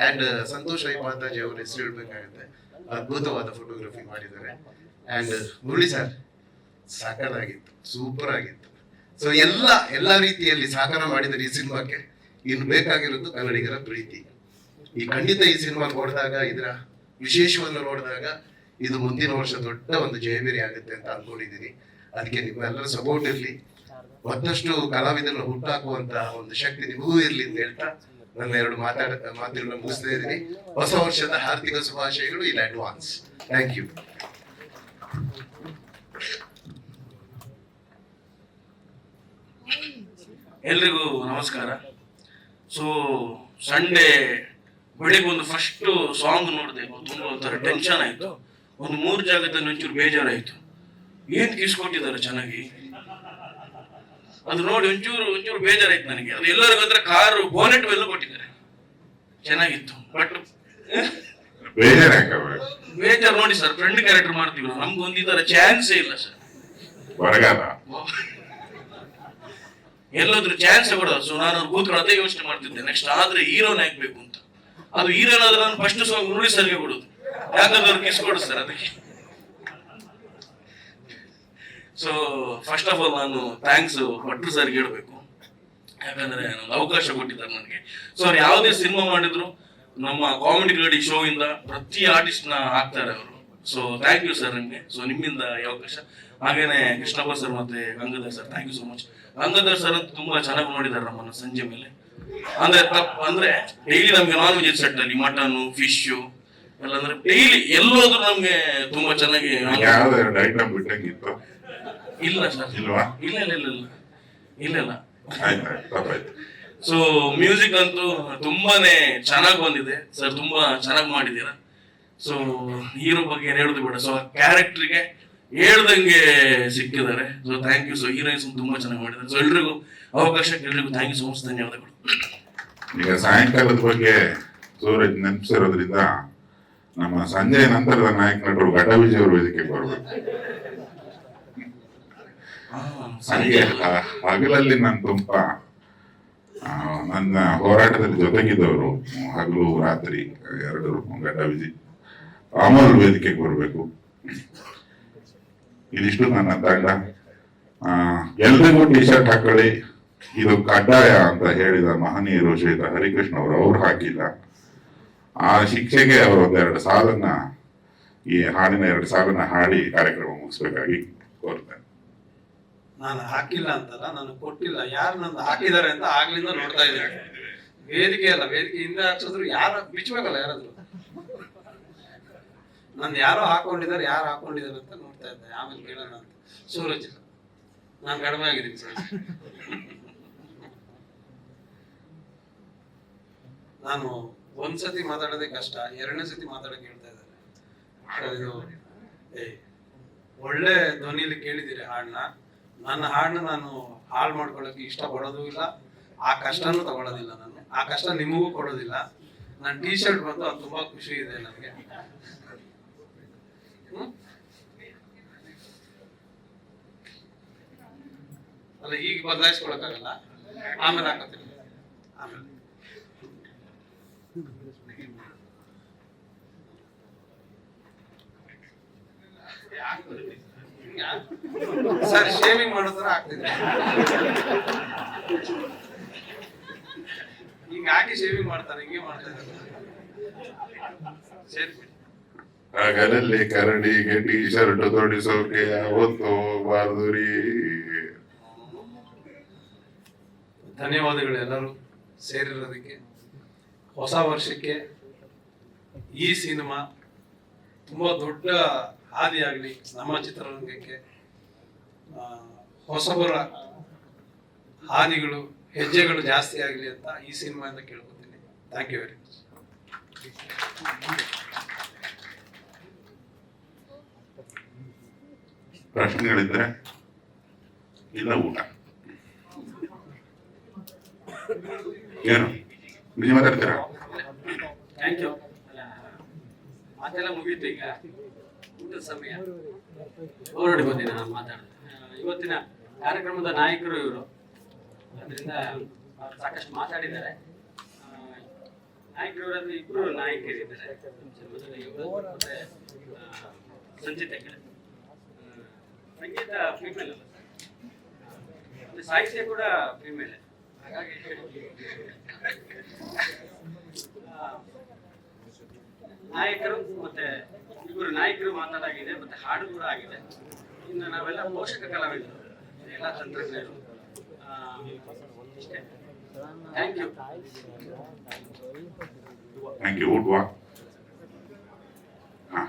ಅಂಡ್ ಸಂತೋಷ್ ರೈ ಮಾತಾಜಿ ಅವ್ರ ಹೆಸರು ಹೇಳ್ಬೇಕಾಗುತ್ತೆ. ಅದ್ಭುತವಾದ ಫೋಟೋಗ್ರಫಿ ಮಾಡಿದ್ದಾರೆ. ಅಂಡ್ ಮುರಳಿ ಸರ್ ಸಾಕಾಗಿತ್ತು ಸೂಪರ್ ಆಗಿತ್ತು. ಸೊ ಎಲ್ಲ ಎಲ್ಲ ರೀತಿಯಲ್ಲಿ ಸಹಕಾರ ಮಾಡಿದರೆ ಈ ಸಿನಿಮಾಕ್ಕೆ. ಇನ್ನು ಬೇಕಾಗಿರೋದು ಕನ್ನಡಿಗರ ಪ್ರೀತಿ. ಈ ಖಂಡಿತ ಈ ಸಿನಿಮಾ ನೋಡಿದಾಗ, ಇದರ ವಿಶೇಷವನ್ನು ನೋಡಿದಾಗ, ಇದು ಮುಂದಿನ ವರ್ಷ ದೊಡ್ಡ ಒಂದು ಜಯಬೇರಿ ಆಗುತ್ತೆ ಅಂತ ಅನ್ಕೊಂಡಿದ್ದೀನಿ. ಅದಕ್ಕೆ ನಿಮ್ಮೆಲ್ಲರ ಸಪೋರ್ಟ್ ಇರಲಿ. ಮತ್ತಷ್ಟು ಕಲಾವಿದರನ್ನು ಹುಟ್ಟಾಕುವಂತಹ ಒಂದು ಶಕ್ತಿ ನಿಮಗೂ ಇರಲಿ ಅಂತ ಹೇಳ್ತಾ ನನ್ನ ಎರಡು ಮಾತಾಡ, ಮಾತುಗಳನ್ನ ಮುಗಿಸ್ತಾ ಇದ್ದೀನಿ. ಹೊಸ ವರ್ಷದ ಹಾರ್ದಿಕ ಶುಭಾಶಯಗಳು. ಇನ್ ಅಡ್ವಾನ್ಸ್ ಥ್ಯಾಂಕ್ ಯು ಎಲ್ರಿಗೂ ನಮಸ್ಕಾರ. ಸೊ ಸಂಡೇ ಬೆಳಿಗ್ಗೆ ಒಂದು ಫಸ್ಟ್ ಸಾಂಗ್ ನೋಡಿದೆ. ತುಂಬ ಒಂಥರ ಟೆನ್ಷನ್ ಆಯಿತು. ಒಂದು ಮೂರು ಜಾಗದಲ್ಲಿ ಒಂಚೂರು ಬೇಜಾರಾಯ್ತು. ಏನು ಕಿಸ್ಕೊಟ್ಟಿದ್ದಾರೆ ಚೆನ್ನಾಗಿ? ಅದು ನೋಡಿ ಒಂಚೂರು ಒಂಚೂರು ಬೇಜಾರಾಯ್ತು ನನಗೆ. ಅದು ಎಲ್ಲರಿಗೂ ಅಂದ್ರೆ ಕಾರು ಬೋನೆಟ್ ಎಲ್ಲ ಕೊಟ್ಟಿದ್ದಾರೆ. ಚೆನ್ನಾಗಿತ್ತು. ಬಟ್ ಬೇಜಾರು ನೋಡಿ ಸರ್ ಫ್ರೆಂಡ್ ಕ್ಯಾರೆಕ್ಟರ್ ಮಾಡ್ತೀವಿ ನಾವು. ನಮ್ಗೆ ಒಂದು ಈ ಥರ ಚಾನ್ಸೇ ಇಲ್ಲ ಸರ್ ಎಲ್ಲಾದ್ರೂ ಚಾನ್ಸ್ ಕೊಡೋದು. ಸೊ ನಾನು ಕೂತ್ಕೊಂಡು ಅದೇ ಯೋಚನೆ ಮಾಡ್ತಿದ್ದೆ. ನೆಕ್ಸ್ಟ್ ಆದ್ರೆ ಹೀರೋನ್ ಆಗ್ಬೇಕು ಅಂತ. ಅದು ಹೀರೋನ್ ಆದ್ರೆ ನಾನು ಫಸ್ಟ್ ಸಾಂಗ್ ಉರುಳಿ ಸರ್ಗೆ ಕೊಡೋದು. ಯಾಕಂದ್ರೆ ಅವ್ರು ಕಿಸ್ ಕೊಡಿಸ್ತಾರೆ ಅದಕ್ಕೆ. ಸೊ ಫಸ್ಟ್ ಆಫ್ ಆಲ್ ನಾನು ಥ್ಯಾಂಕ್ಸ್ ಭಟ್ರು ಸರ್ಗೆ ಹೇಳ್ಬೇಕು. ಯಾಕಂದ್ರೆ ಒಂದು ಅವಕಾಶ ಕೊಟ್ಟಿದ್ದಾರೆ ನನಗೆ. ಸೊ ಅವ್ರು ಯಾವುದೇ ಸಿನಿಮಾ ಮಾಡಿದ್ರು ನಮ್ಮ ಕಾಮಿಡಿ ಗಡಿ ಶೋ ಇಂದ ಪ್ರತಿ ಆರ್ಟಿಸ್ಟ್ನ ಹಾಕ್ತಾರೆ ಅವರು. ಸೊ ಥ್ಯಾಂಕ್ ಯು ಸರ್ ನಿಮ್ಗೆ ಸೊ ನಿಮ್ಮಿಂದ ಈ ಅವಕಾಶ. ಹಾಗೇನೆ ಕೃಷ್ಣಪ್ಪ ಸರ್ ಮತ್ತೆ Gangadhar sir thank you so much Gangadhar sir ಅಂತೂ ತುಂಬಾ ಚೆನ್ನಾಗಿ ನೋಡಿದ್ದಾರೆ ನಮ್ಮನ್ನು ಸಂಜೆ ಮೇಲೆ. ಅಂದ್ರೆ ತಪ್ಪ ಅಂದ್ರೆ ಡೈಲಿ ನಮ್ಗೆ ನಾನ್ ವೆಜ್ ಸೆಟ್ ಅಲ್ಲಿ ಮಟನ್ ಫಿಶ್ ಎಲ್ಲ ಅಂದ್ರೆ ಡೈಲಿ ಎಲ್ಲೋದ್ರು ನಮ್ಗೆ ತುಂಬಾ ಚೆನ್ನಾಗಿ ಐಟಮ್ ಬಿಟ್ಟಂಗಿತ್ತು ಇಲ್ಲ ಸರ್ ಇಲ್ವಾ? ಇಲ್ಲ ಇಲ್ಲ ಇಲ್ಲ ಇಲ್ಲ. ಇಲ್ಲ ಸೊ ಮ್ಯೂಸಿಕ್ ಅಂತೂ ತುಂಬಾನೇ ಚೆನ್ನಾಗಿ ಬಂದಿದೆ. ಸರ್ ತುಂಬಾ ಚೆನ್ನಾಗಿ ಮಾಡಿದ್ದೀರಾ. ಸೊ ಹೀರೋ ಬಗ್ಗೆ ಏನು ಹೇಳುದು ಬೇಡ. ಸೊ ಕ್ಯಾರೆಕ್ಟರ್ಗೆ ಹೇಳ್ದಂಗೆ ಸಿಕ್ಕಿದ್ದಾರೆ. So thank you so heroines ತುಂಬಾ ಚೆನ್ನಾಗಿ ಮಾಡಿದ್ದಾರೆ. ಸೊ ಎಲ್ರಿಗೂ ಅವಕಾಶ ಎಲ್ರಿಗೂ ಥ್ಯಾಂಕ್ ಯು ಸೊ ಮಚ್ ಧನ್ಯವಾದಗಳು. ಈಗ ಸಾಯಂಕಾಲದ ಬಗ್ಗೆ ಸೂರಜ್ ನೆನಪಿಸಿರೋದ್ರಿಂದ ನಮ್ಮ ಸಂಜೆ ನಂತರದ ನಾಯಕ ನಟರು ಘಟ ವಿಜಯ್ ಅವರು ವೇದಿಕೆ ಬರಬೇಕು. ಸಂಜೆ ಹಗಲಲ್ಲಿ ನಾನು ತುಂಬ ನನ್ನ ಹೋರಾಟದಲ್ಲಿ ಜೊತೆಗಿದ್ದವರು ಹಗಲು ರಾತ್ರಿ ಎರಡು ಘಟ ವಿಜಯ್ ಅಮೂಲ್ ವೇದಿಕೆಗೆ ಬರಬೇಕು. ಇದಿಷ್ಟು ನನ್ನ ತಂಡ. ಎಲ್ರಿಗೂ ಟಿ ಶರ್ಟ್ ಹಾಕೊಳ್ಳಿ. ಇದು ಕಡ್ಡಾಯ ಅಂತ ಹೇಳಿದ ಮಹನೀಯರು ಶ್ರೀತ ಹರಿಕೃಷ್ಣ ಅವರು, ಅವ್ರು ಹಾಕಿಲ್ಲ ಆ ಶಿಕ್ಷೆಗೆ ಅವರು ಒಂದೆರಡು ಸಾಲನ್ನ, ಈ ಹಾಡಿನ ಎರಡು ಸಾಲನ್ನ ಹಾಡಿ ಕಾರ್ಯಕ್ರಮ ಮುಗಿಸ್ಬೇಕಾಗಿ ಕೋರ್ತೇನೆ ನಾನು ಹಾಕಿಲ್ಲ ಅಂತಲ್ಲ, ನಾನು ಕೊಟ್ಟಿಲ್ಲ. ಯಾರು ನನ್ನ ಹಾಕಿದ್ದಾರೆ ಅಂತ ಆಗ್ಲಿಂದ ನೋಡ್ತಾ ಇದ್ದೆ ವೇದಿಕೆ ಅಲ್ಲ, ವೇದಿಕೆ ಹಿಂದೆ ಹಾಕ್ಸಿದ್ರು ಯಾರು ಬಿಚ್ಚಬೇಕಲ್ಲ ಯಾರಾದ್ರು. ನಂದು ಯಾರೋ ಹಾಕೊಂಡಿದ್ದಾರೆ, ಯಾರು ಹಾಕೊಂಡಿದ್ದಾರೆ ಅಂತ ನೋಡ್ತಾ ಇದ್ದೆ. ಆಮೇಲೆ ಕೇಳೋಣ ಅಂತ. ಸೂರಜ್, ನಾನು ಕಡಿಮೆ ಆಗಿದ್ದೀನಿ ಸರ್ ನಾನು ಒಂದ್ಸತಿ ಮಾತಾಡೋದೇ ಕಷ್ಟ, ಎರಡನೇ ಸತಿ ಮಾತಾಡಕ್ಕೆ ಹೇಳ್ತಾ ಇದ್ದಾರೆ. ಏ, ಒಳ್ಳೆ ಧ್ವನಿಯಲ್ಲಿ ಕೇಳಿದ್ದೀರಿ ಹಾಡನ್ನ. ನನ್ನ ಹಾಡನ್ನ ನಾನು ಹಾಳು ಮಾಡ್ಕೊಳ್ಳೋಕೆ ಇಷ್ಟ ಪಡೋದು ಇಲ್ಲ. ಆ ಕಷ್ಟನೂ ತಗೊಳ್ಳೋದಿಲ್ಲ ನಾನು. ಆ ಕಷ್ಟ ನಿಮಗೂ ಕೊಡೋದಿಲ್ಲ. ನನ್ನ ಟೀ ಶರ್ಟ್ ಬಂದು ಅದು ತುಂಬಾ ಖುಷಿ ಇದೆ ನನಗೆ. ಅಲ್ಲ, ಈಗ ಬದಲಾಯಿಸ್ಕೊಳಕ್ಕಾಗಲ್ಲ. ಆಮೇಲೆ ಹಾಕೋತೀನಿ ಆಮೇಲೆ. ಸರ್ ಶೇವಿಂಗ್ ಮಾಡಿದ್ರೆ ಆಗ್ತಿದ್ರೆ ಆಗ್ತಿದೆ ಹಿಂಗ ಹಾಕಿ ಶೇವಿಂಗ್ ಮಾಡ್ತಾರೆ, ಹಿಂಗೆ ಮಾಡ್ತಾರೆ. ಹಗಲಲ್ಲಿ ಕರಡಿಗೆ ಟೀ ಶರ್ಟ್ ತೊಡಿಸೋಕೆ ಅವತ್ತು ಹೋಗ್ಬಾರ್ದು ರೀ. ಧನ್ಯವಾದಗಳು ಎಲ್ಲರೂ ಸೇರಿರೋದಕ್ಕೆ, ಹೊಸ ವರ್ಷಕ್ಕೆ ಈ ಸಿನಿಮಾ ತುಂಬ ದೊಡ್ಡ ಹಾದಿಯಾಗಲಿ ನಮ್ಮ ಚಿತ್ರರಂಗಕ್ಕೆ. ಹೊಸಬರ ಹಾದಿಗಳು, ಹೆಜ್ಜೆಗಳು ಜಾಸ್ತಿ ಆಗಲಿ ಅಂತ ಈ ಸಿನಿಮಾಯಿಂದ ಕೇಳ್ಕೊತೀನಿ. ಥ್ಯಾಂಕ್ ಯು ವೆರಿ ಮಚ್ ಪ್ರಶ್ನೆಗಳಿದ್ರೆ ಇಲ್ಲ ಊಟ. ಏನು? ನೀವು ಮಾತಾಡ್ತೀರಾ? ಈಗ. ಊಟದ ಸಮಯ. ಇವತ್ತಿನ ಕಾರ್ಯಕ್ರಮದ ನಾಯಕರು ಇವರು. ಅದರಿಂದ ಸಾಕಷ್ಟು ಮಾತಾಡಿದ್ದಾರೆ. ನಾಯಕರವರಲ್ಲಿ ಇಬ್ಬರು ನಾಯಕರಿದ್ದಾರೆ. ಮತ್ತೆ ಸಂಚಿತ್ ಸಂಗೀತ ಫೀಮೇಲ್ ಅಲ್ಲ. ಸಾಹಿತ್ಯ ಕೂಡ ಫೀಮೇಲ್ ನಾಯಕರು ಮತ್ತೆ ಇಬ್ಬರು ನಾಯಕರು ಮಾತಾಡಾಗಿದೆ ಮತ್ತೆ ಹಾಡು ಕೂಡ ಆಗಿದೆ. ಇನ್ನು ನಾವೆಲ್ಲ ಪೋಷಕ ಕಲಾವಿದರು, ಎಲ್ಲ ತಂತ್ರಜ್ಞರು. ಥ್ಯಾಂಕ್ ಯು ಥ್ಯಾಂಕ್ ಯು ಹಾಂ.